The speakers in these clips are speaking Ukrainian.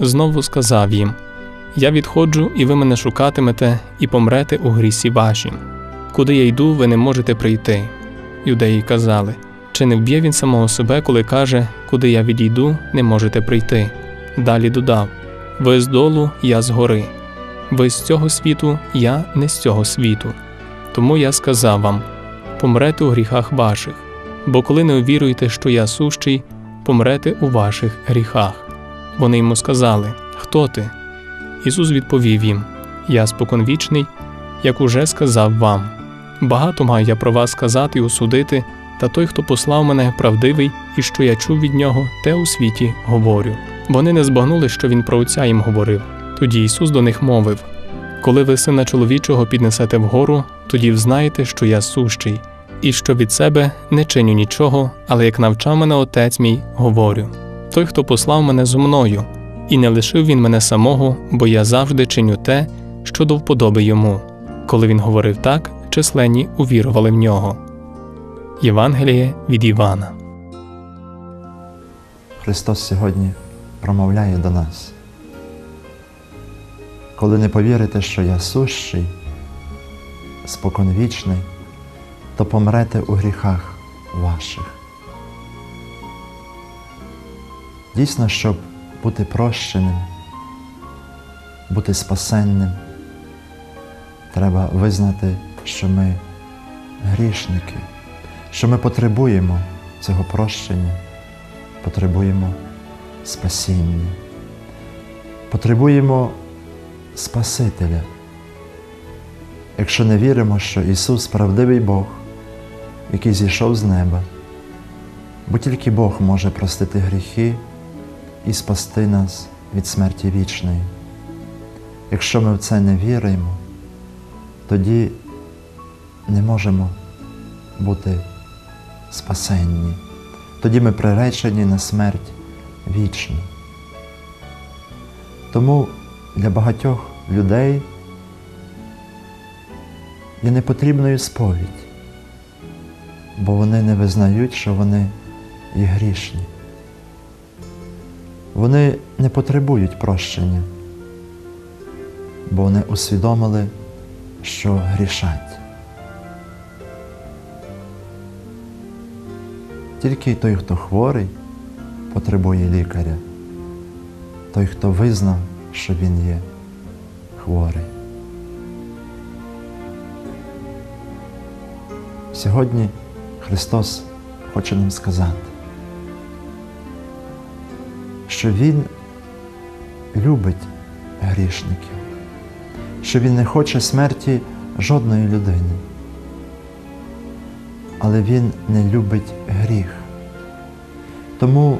знову сказав їм: Я відходжу, і ви мене шукатимете, і помрете у грісі ваші. Куди я йду, ви не можете прийти. Юдеї казали: чи не вб'є він самого себе, коли каже, куди я відійду, не можете прийти. Далі додав: Ви з долу, я з гори. Ви з цього світу, я не з цього світу. Тому я сказав вам: помрете у гріхах ваших, бо коли не увіруєте, що я сущий, помрете у ваших гріхах. Вони йому сказали: Хто ти? Ісус відповів їм: Я споконвічний, як уже сказав вам. Багато маю я про вас сказати і осудити, та той, хто послав мене, правдивий, і що я чув від нього, те у світі говорю. Вони не збагнули, що він про отця їм говорив. Тоді Ісус до них мовив: Коли ви сина чоловічого піднесете вгору, тоді взнаєте, що я сущий, і що від себе не чиню нічого, але як навчав мене отець мій, говорю. Той, хто послав мене зо мною, і не лишив він мене самого, бо я завжди чиню те, що до вподоби йому. Коли він говорив так, численні увірували в нього. Євангеліє від Івана. Христос сьогодні промовляє до нас. Коли не повірите, що я сущий, споконвічний, то помрете у гріхах ваших. Дійсно, щоб бути прощеним, бути спасенним, треба визнати, що ми грішники, що ми потребуємо цього прощення потребуємо спасіння, потребуємо Спасителя. Якщо не віримо, що Ісус правдивий Бог, який зійшов з неба, бо тільки Бог може простити гріхи і спасти нас від смерті вічної. Якщо ми в це не віримо, тоді не можемо бути спасенні тоді ми приречені на смерть вічну. Тому для багатьох людей є непотрібною сповідь, бо вони не визнають, що вони є грішні. Вони не потребують прощення, бо вони усвідомили, що грішать. Тільки той, хто хворий, потребує лікаря, той, хто визнав, що він є хворий. Сьогодні Христос хоче нам сказати, що Він любить грішників, що Він не хоче смерті жодної людини але Він не любить гріх. Тому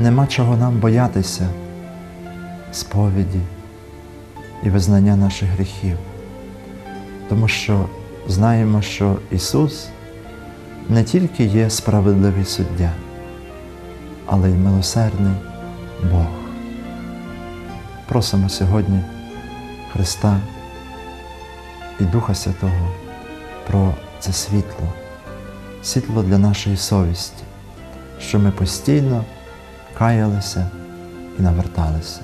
нема чого нам боятися сповіді і визнання наших гріхів, тому що знаємо, що Ісус не тільки є справедливий суддя, але й милосердний Бог. Просимо сьогодні Христа і Духа Святого про це світло світло для нашої совісті, що ми постійно каялися і наверталися.